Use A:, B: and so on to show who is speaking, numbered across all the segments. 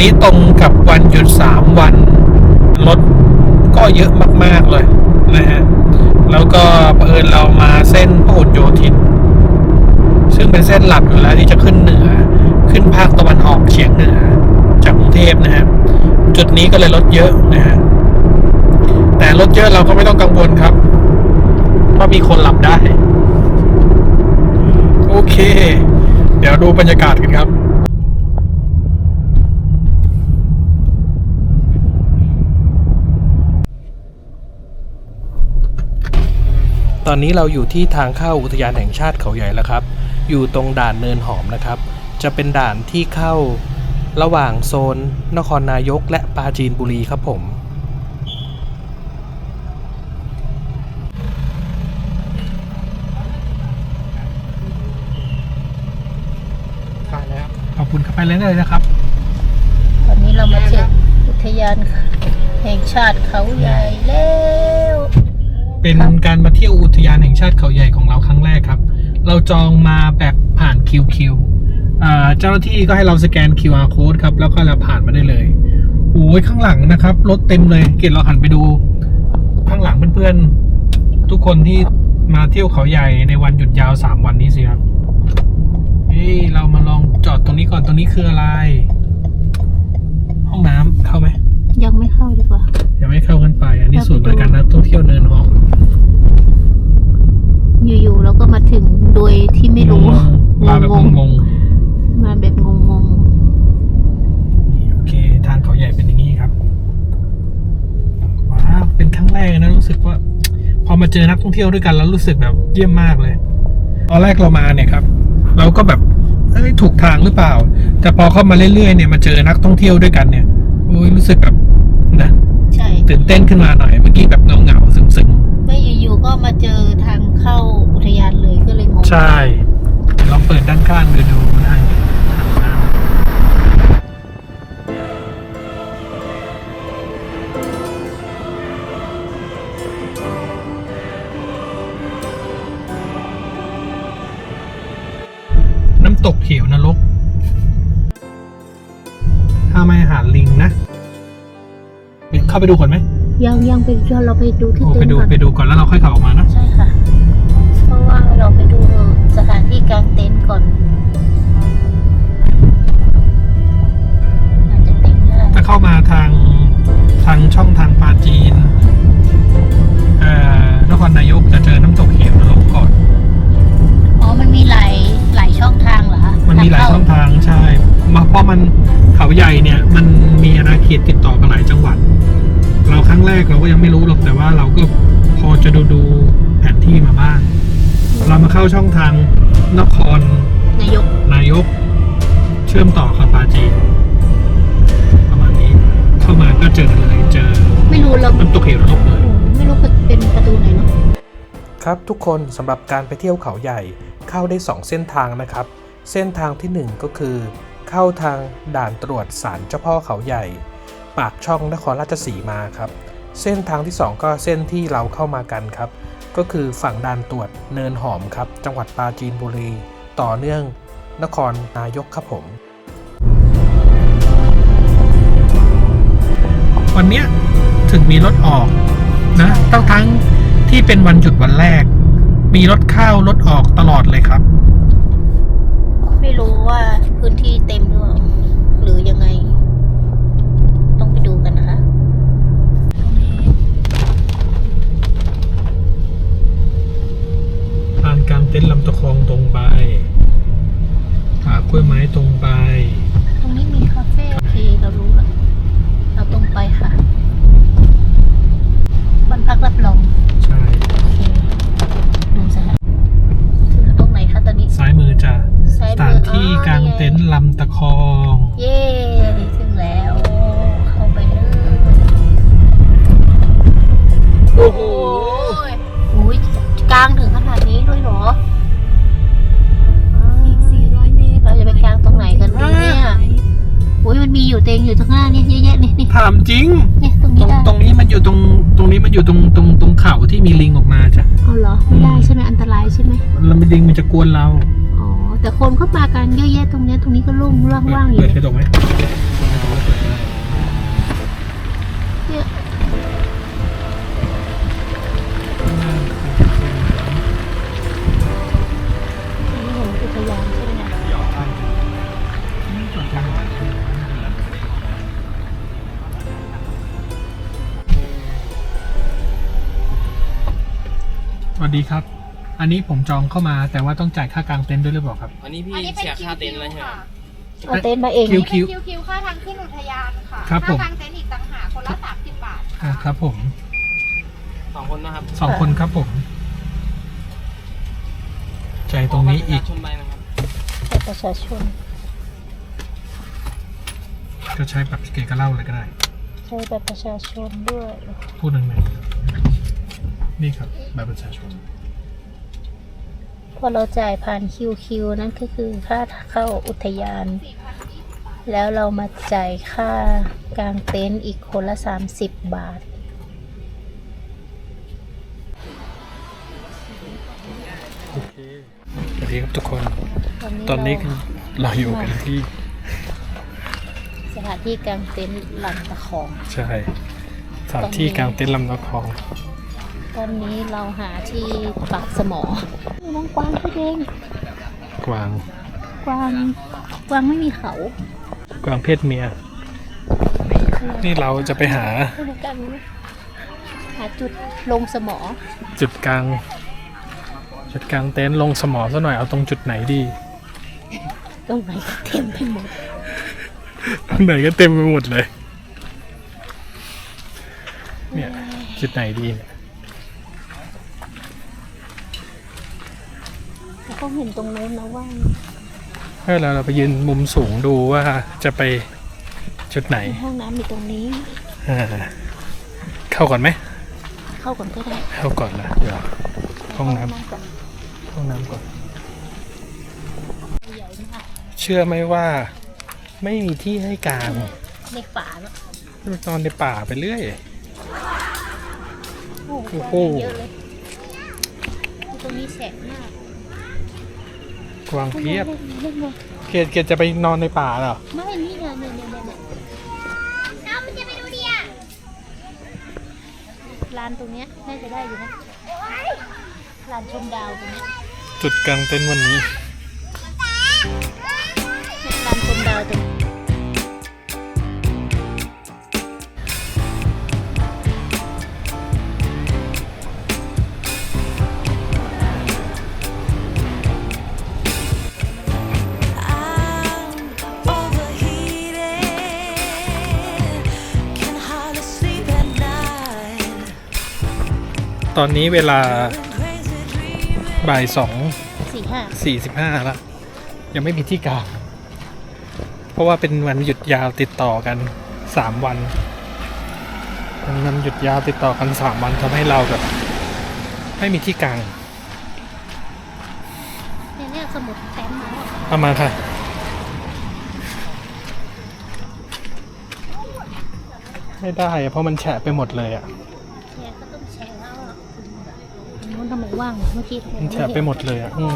A: นี้ตรงกับวันหยุดสามวันรถก็เยอะมาก ๆ เลยนะฮะ แล้วก็เผอิญเรามาเส้นพหลโยธิน ซึ่งเป็นเส้นหลักอยู่แล้วที่จะขึ้นเหนือ ขึ้นภาคตะวันออกเฉียงเหนือ จากกรุงเทพนะฮะ จุดนี้ก็เลยรถเยอะนะฮะ แต่รถเยอะเราก็ไม่ต้องกังวลครับ เพราะมีคนหลับได้ โอเค เดี๋ยวดูบรรยากาศกันครับ ตอนนี้เราอยู่ที่ทางเข้าอุทยานแห่งชาติเขาใหญ่แล้วครับ อยู่ตรงด่านเนินหอมนะครับ จะเป็นด่านที่เข้าระหว่างโซน นครนายกและปราจีนบุรีครับผมไปแล้วขอบคุณครับไปเลยเลยนะครับ
B: วันนี้เรามาถึงอุทยานแห่งชาติเขาใหญ่แล้ว
A: เป็นการมาเที่ยวอุทยานแห่งชาติเขาใหญ่ของเราครั้งแรกครับ เราจองมาแบบผ่าน QQ อ่าเจ้าหน้าที่ก็ให้เราสแกน QR code ครับ แล้วก็เราผ่านมาได้เลยโอ้ยข้างหลังนะครับ รถเต็มเลยเกดเราหันไปดู ข้างหลังเพื่อนๆ ทุกคนที่มาเที่ยวเขาใหญ่ในวันหยุดยาว 3 วันนี้สิครับเฮ้ยเรามาลองจอดตรงนี้ก่อนตรงนี้คืออะไร ห้องน้ำเข้าไหม
B: ยังไม่เข้าดีกว่า
A: ยังไม่เข้ากันไป อันนี้ศูนย์บริการนักท่องเที่ยวเนินหอม
B: อยู่ๆเราก็มาถึงโดยที่ไม่รู้
A: มาแบบงง
B: มาแบบงง
A: ๆโอเคทางเขาใหญ่เป็นอย่างนี้ครับว้าวเป็นครั้งแรกนะรู้สึกว่า พอมาเจอนักท่องเที่ยวด้วยกันแล้วรู้สึกแบบเยี่ยมมากเลยตอนแรกเรามาเนี่ยครับ เราก็แบบเอ้ยถูกทางหรือเปล่า แต่พอเข้ามาเรื่อยๆเนี่ยมาเจอนักท่องเที่ยวด้วยกันเนี่ย โอ้ยรู้สึกแบบนะ
B: ๆใช่
A: ตื่นเต้นขึ้นมาหน่อยเมื่อกี้แบบเงาเงาๆซึม
B: ไม่อยู่ๆก็มาเจอทางเข้าอุทยานเลยก็เลยงง
A: ๆใช่เดี๋ยวลองเปิดด้านข้างดูดูได้ทางน้ำน้ำตกเขียวนรก นะไปเข้าไปดูก่อนไหม
B: ยังยังไปเดี๋ยวเราไปดูที่
A: โอ้
B: เต็
A: ไป
B: นท์
A: ดู
B: ก่อน
A: ไปดูก่อนแล้วเราค่อยขับออกมานะ
B: ใช่ค่ะ เพราะว่าเราไปดูสถานที่กางเต็นท์ก่อน มี
A: อาณาเขตติดต่อกันหลายจังหวัด เราครั้งแรกเราก็ยังไม่รู้หรอกแต่ว่าเราก็พอจะดูดูแผนที่มาบ้าง เรามาเข้าช่องทางนคร
B: นายก
A: นายก เชื่อมต่อกับปาจีนประมาณนี้เข้ามาก็เจอเลยเจอ
B: ไม่รู้เรา
A: น้ำตกเหวนรกเลย
B: ไม่รู้เป็นประตูไหนเนาะ
A: ครับทุกคนสำหรับการไปเที่ยวเขาใหญ่เข้าได้ 2 เส้นทางนะครับ เส้นทางทีหนึ่1 ก็คือ เข้าทางด่านตรวจสารเจ้าพ่อเขาใหญ่ ปากช่องนครราชสีมาครับ เส้นทางที่ 2 ก็เส้นที่เราเข้ามากันครับ ก็คือฝั่งด่านตรวจเนินหอมครับ จังหวัดปราจีนบุรี ต่อเนื่องนครนายกครับผม วันเนี้ยถึงมีรถออกนะตั้งทั้งที่เป็นวันหยุดวันแรก มีรถเข้ารถออกตลอดเลยครับ
B: ไม่รู้ว่าพื้นที่เต็มหรือเปล่าหรือยังไง
C: มั
B: นมีอยู่เตงอยู่ตรงหน้านี่เยอะแยะนี่นี่
A: ถามจริง
B: เนี่ยตรง
A: ต
B: นี้
A: รง
B: ได้
A: ตรงนี้มันอยู่ตรงตรงนี้มันอยู่ตรงตรงตรงเขาที่มีลิงออกมาจ้ะ
B: เอาเหรอไม่ได้ใช่ไหมอันตรายใช่ไหม
A: แล้วมันลิงมันจะกวนเรา
B: อ๋อแต่คนก็มากันเยอะแยะตรงเนี้ยตรงนี้ก็โล่งว่างๆอยู่
A: เปิด
B: เนี่ย
A: กระจกไหม
B: เนี่ย
A: วัสดีครับ อันนี้ผมจองเข้ามาแต่ว่าต้องจ่ายค่ากางเต็นท์ด้วยหรือเปล่าครับ
D: อันนี้พี่
C: อันนี้เป็น
D: เสีย
C: คิว
D: ค่าเต็น
C: คิ
D: ท์
C: ว
D: แล้วใช่ไหม
C: ค่ะ
B: เอาเต็นท์มาเอง
A: คิว
C: คิวคิวคิวค่าทางขึ้นอุทยานค่ะ
A: ครับผม
C: ค่าทางเต็นท์อีกต่างหากคนละ30บาท
A: อ่าครับผม
D: สองคนนะครับ
A: สองคนครับผมจ่ายตรงนี้อีก
D: ชนใบนะครับ
B: ให้ประชาชน
A: ก็ใช้แบบเกกระเล่าเลยก็ได้
B: ใช้แบบประชาชนด้วย
A: พูดหนึ่งหนึ่ง นี่ครับแบบประชาชน
B: พอเราจ่ายผ่านคิวคิวนั่นก็คือค่าเข้าอุทยาน แล้วเรามาจ่ายค่ากางเต็นท์อีกคนละ 30 บาท
A: โอเคสวัสดีครับทุกคนต
B: ต
A: อ
B: อนน
A: นี้
B: นี้
A: เราอยู่กันที่
B: สถานที่กางเต็นท์ลำตะคอง
A: ใช่ สถานที่กลางเต็นท์ลำตะคอง
B: ตอนนี้เราหาที่ปักสมอน้องกวางพี่เด้ง
A: กวาง
B: กวาง กวางไม่มีเขา
A: กวางเพศเมีย นี่เราจะไปหา
B: ไม่รู้กันหาจุดลงสมอ
A: จุดกลาง จุดกลางเต็นท์ลงสมอซะหน่อยเอาตรงจุดไหนดี
B: ตรงไหนก็เต็มไปหมด
A: ตรงไหนก็เต็มไปหมดเลย เนี่ย จุดไหนดีเนี่ย
B: แล้วก็เห็นตรงนู้นนะว่า
A: เออเราเราไปยืนมุมสูงดูว่าจะไปจุดไหน
B: ห้องน้ำมีตรงนี้
A: อ่า เข้าก่อนไหม
B: เข้าก่อนก็ได้
A: เข้าก่อนละเดี๋ยวห้องน้
B: ก่อนำ
A: ห้องน้ำก่อน
B: ใหญ่มาก
A: เชื่อไหมว่าไม่มีที่ให้กลาง
B: ในป่าแล้ว
A: นอนในป่าไปเรื่อย
B: โอ้โห
A: โอ้โห
B: เยอะเลย ตรงนี้แสบมาก
A: กวางเพียบ
B: เล่นเลย
A: เกดเกดจะไปนอนในป่าเหรอ
B: ไม่นี่ไงเนี่ยเนี่ยเนี่ยเนี่ยน้ำมันจะไปดูดิอะลานตรงเนี้ยน่าจะได้อยู่นะลานชมดาวตรงเนี้ย
A: จุดกลางเต็นท์วันนี้
B: เนี่ยลานชมดาวตรงนี้
A: ตอนนี้เวลา
E: Crazy dreaming.
A: บ่ายสอง
B: สี่ห้า
A: สี่สิบห้าแล้วยังไม่มีที่กลางเพราะว่าเป็นวันหยุดยาวติดต่อกันสามวันเป็นวันหยุดยาวติดต่อกันสามวันทำให้เราแบบไม่มีที่กลาง
B: เนี่ยเนี่ยสมุดแฟ้มมาแล้ว
A: เอามาค่ะไม่ได้อะเพราะมันแฉะไปหมดเลยอะ
B: เนี่ยก็ต้องแชร์แล้วอะนู้น ทำไมว่างเมื่อกี้มั
A: นแฉะไปหมดเลยอะอืม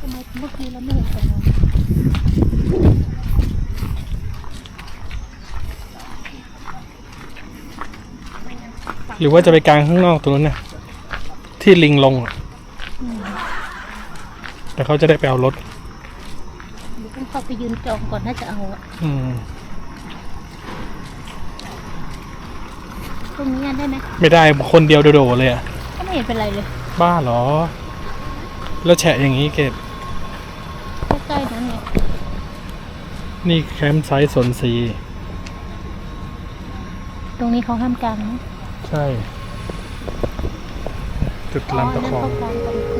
B: ทำไมเมื่อกี้เราไม่เห็นตรงนั้น
A: หรือว่าจะไปกลางข้างนอกตรงนั้นน่ะที่ลิงลงอะแต่เขาจะได้ไปเอารถ
B: เดี๋ยวต้องเข้าไปยืนจองก่อนน่าจะเอาอะ
A: อืม
B: ตรงนี้ได้ไหม
A: ไม่ได้คนเดียวโดดๆเลยอะ
B: ก็ไม่เห็นเป็นไรเลย
A: บ้าเหรอ แล้วแฉะอย่างนี้เกด
B: ใกล้ๆนั้นไง
A: นี่แคมป์ไซต์สนซี
B: ตรงนี้เขาห้ามกลางนะ
A: ใช่
B: เจุ
A: ดลำตะคอง
B: นั่นเขากางตรงพื้น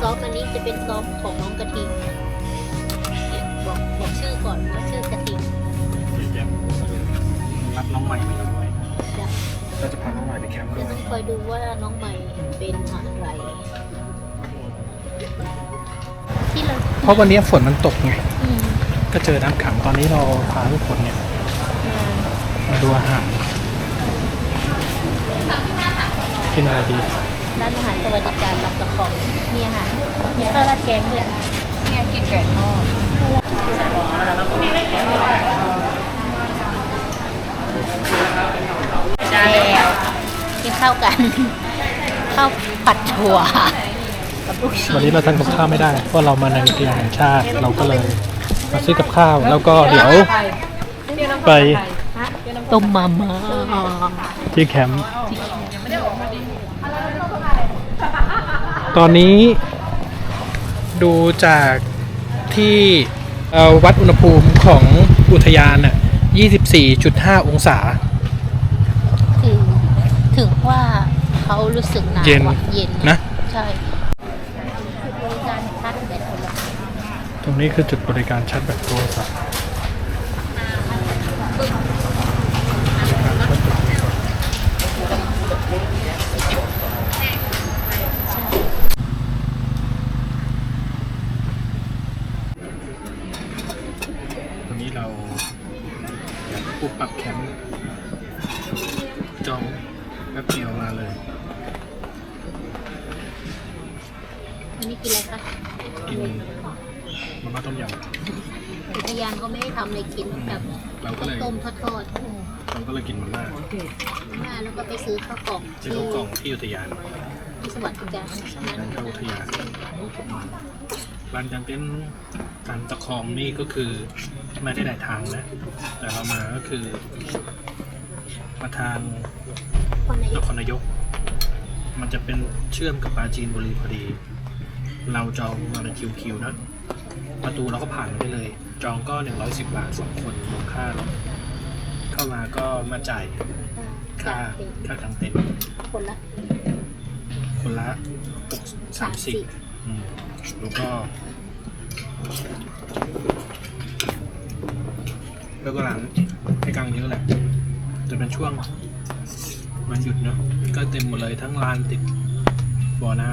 A: ซอ
B: ฟต์อันนี้จะเป็นซอฟต์ของน้องกระทิงเนี่ยบอกบอกชื่อก่อนว่าชื่อกระทิง
A: เดี๋ยวจะรับน้องใหม่มาด้วย
B: จะ
A: เราจะพาน้องใหม่ไปแคมป์ด้
B: จะ
A: วย
B: ต้องคอยดูว่าน้องใหม่เป็นอะไร ที่เรา
A: เพราะวันนี้ฝนมันตกไง
B: อืม
A: ก็เจอน้ำขังตอนนี้เราพาทุกคนเนี่ย
B: มา
A: มาดูอาหารกินอะไรดี
B: ร้านอาหารสวัสดิการรับประคองมีอาหารมีข้าวราดแกงด้วย
C: เนี่ยกินไก่ทอด
B: แล้วกินข้าวกันข้าวผัดถั่วกับลูกชิ้น
A: วันนี้เราทำกับข้าวไม่ได้ เพราะเรามาในอุทยานแห่งชาติเราก็เลยมาซื้อกับข้าว แล้วก็เดี๋ยวไป
B: ต้มมาม่า
A: ที่แคมป์ ตอนนี้ดูจากที่เอ่อวัดอุณหภูมิของอุทยานน่ะ24.5 องศา
B: ถึง ถึงว่าเขารู้สึกหนาว
A: เย็น
B: อะเย็น
A: นะ
B: ใช่คือบริการพัดแบตโทรศัพท์
A: ตรงนี้คือจุดบริการชาร์จแบตโทรศัพท์วันนี้เราปุ๊บปรับแคมป์จองแป๊บเดียวมาเลย
B: อันนี้กินอะไรคะ
A: กินมาม่าต้มย
B: อุทยานก็ไม่ให้ทำเลยกินแบบำ
A: เราก็เลย
B: ต้มๆทอดๆโอ้
A: เราก็เลยกินมาม่า
B: มาแล้วก็ไปซื้อข้าวกล่อง
A: ซื้อ
B: ที่
A: ข้าวกล่องที่อุทยาน
B: ที่สวัสดิการนั้น
A: ร้านข้าวอุทยานร้า นกางเต็นท์ตามตะคองนี่ก็คือไม่ได้หลายทางนะ แต่เรามาก็คือ มาทาง
B: คนไหน
A: นครนายก มันจะเป็นเชื่อมกับปราจีนบุรีพอดี เราจองมาในคิวคิวนะ ประตูเราก็ผ่านไปเลย จองก็ 110 บาทสองคนรวมค่ารถเข้ามาก็มาจ่ายค่าค่ากางเต็นท์
B: คนละ
A: คนละสามสิบ
B: 30
A: อืมแล้วก็ แล้วก็ร้านให้กลางเยอะแหละ จะเป็นช่วงวันหยุดเนาะก็เต็มหมดเลยทั้งลานติดบ่อน้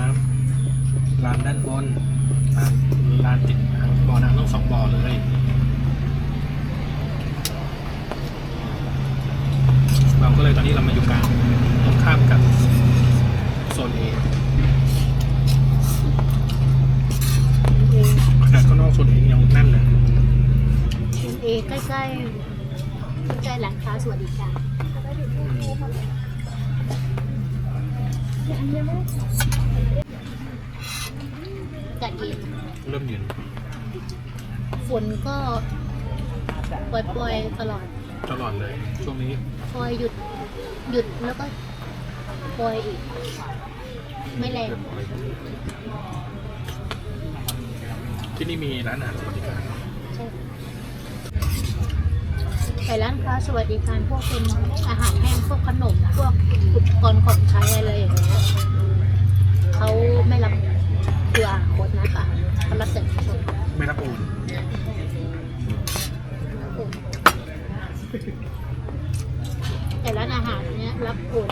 A: ำลานด้านบนลานลานติดบ่อน้ำต้องสองบ่อเลยเราก็เลยตอนนี้เรามาอยู่กลางตรงข้ามกับโซนเอ ขนาดข้างนอกโซนเอยังแน่นเลย
B: เอใกล้ใกล้ใกล้ๆร้านค้าสวัสดิการกัดเย็น
A: เริ่มเย็น
B: ฝนก็ปล่อยๆตลอด
A: ตลอดเลย ช่วงนี้
B: ปล่อยหยุดหยุดแล้วก็ปล่อยอีก ไม่แรง
A: ที่นี่มีร้านอาหารสวัสดิการ
B: ใช่ไปร้านค้าสวัสดิการพวกเป็นอาหารแห้งพวกขนมพวกอุปกรณ์ของใช้อะไรอย่างเงี้ยเขาไม่รับคืออาโคดนะคะเขารับแต่เงินสด
A: ไม่รับโอน
B: แต่ร้านอาหารเนี้ยรับโอน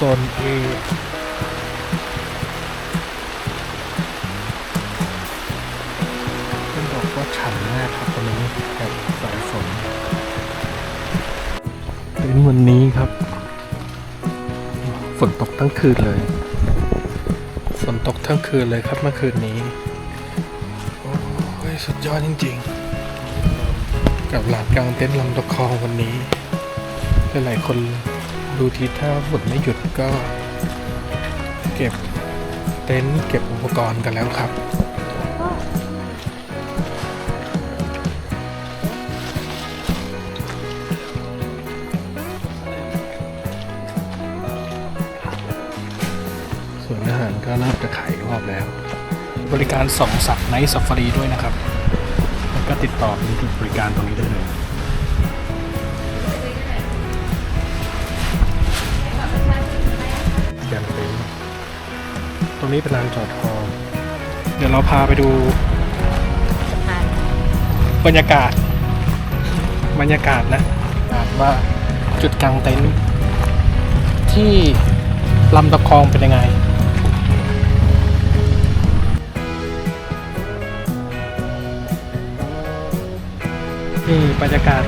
A: โซนเอต้องบอกว่าฉ่ำมากครับตอนนี้กับสายฝนเป็นวันนี้ครับ ฝนตกทั้งคืนเลย ฝนตกทั้งคืนเลยครับเมื่อคืนนี้ โอ้ยสุดยอดจริง ๆ กับหลานกลางเต็นท์ลำตะคองวันนี้หลายๆคน ดูทีถ้าฝนไม่หยุดก็ เก็บเต็นท์เก็บอุปกรณ์กันแล้วครับส่วนอาหารก็เริ่มจะขายรอบแล้ว บริการสองสัตว์ไนซัฟฟารีด้วยนะครับ ก็ติดต่อเป็นจุดบริการตรงนี้ได้เลย รงนี้เป็นลานจอดฮอเดี๋ยวเราพาไปดู
B: สะพาน
A: บรรยากาศ บรรยากาศนะอ่านว่าจุดกลางเต็นท์ที่ลำตะคองเป็นยังไงนี่บรรยากาศ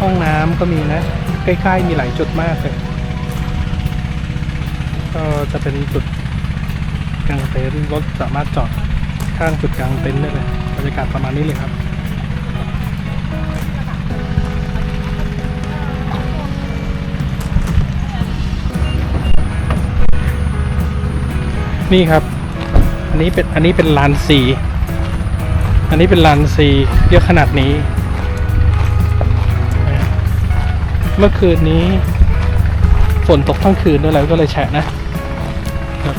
A: ห้องน้ำก็มีนะ ใกล้ๆมีหลายจุดมากเลย ก็จะเป็นจุด กลางเต็นท์รถสามารถจอดข้างจุดกลางเต็นท์ได้เลยบรรยากาศประมาณนี้เลยครับนี่ครับ อันนี้เป็นอันนี้เป็นลานสีอันนี้เป็นลานสีเยอะขนาดนี้ เมื่อคืนนี้ ฝนตกทั้งคืนด้วยแล้วก็เลยแฉะนะ ครับ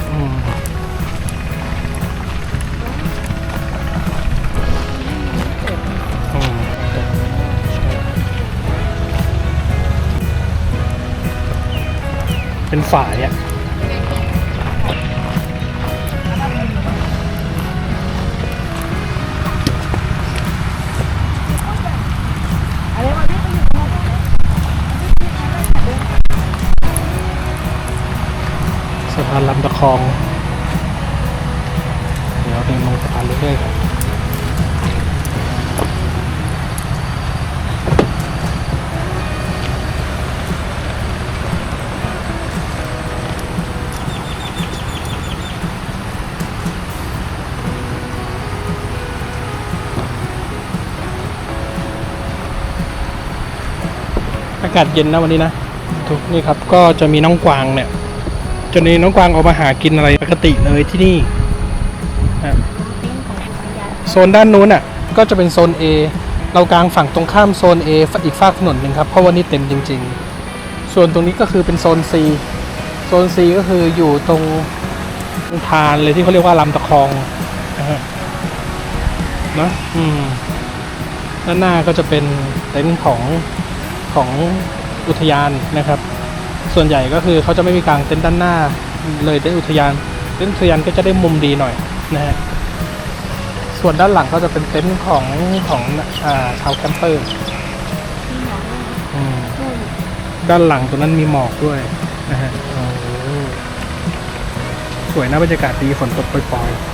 A: เป็นฝายอะสะพานลำตะคอง เดี๋ยวเดินลงสะพานเรื่อยๆครับากาศเย็นนะวันนี้นะทุกนี่ครับก็จะมีน้องกวางเนี่ยจนนี้น้องกวางออกมาหากินอะไรปกติเลยที่นี่อะโซนด้านนู้นอะก็จะเป็นโซน A เรากลางฝั่งตรงข้ามโซน A อีกฝากถนนหนึ่งครับเพราะว่านี่เต็มจริง ๆ ส่วนตรงนี้ก็คือเป็นโซน C โซน C ก็คืออยู่ตรงทานเลยที่เขาเรียกว่าลำตะคองนะนะอืมด้านหน้าก็จะเป็นเต็นท์ของ ของอุทยานนะครับ ส่วนใหญ่ก็คือเขาจะไม่มีกลางเต็นท์ด้านหน้า เลยเต็นท์อุทยาน เต็นท์อุทยานก็จะได้มุมดีหน่อยนะฮะส่วนด้านหลังก็จะเป็นเต็นท์ของของอ่าชาวแคมเปอร์อืมด้านหลังตัวนั้นมีหมอกด้วยนะฮะโอ้โหสวยนะบรรยากาศดีฝนตกปล่อยๆ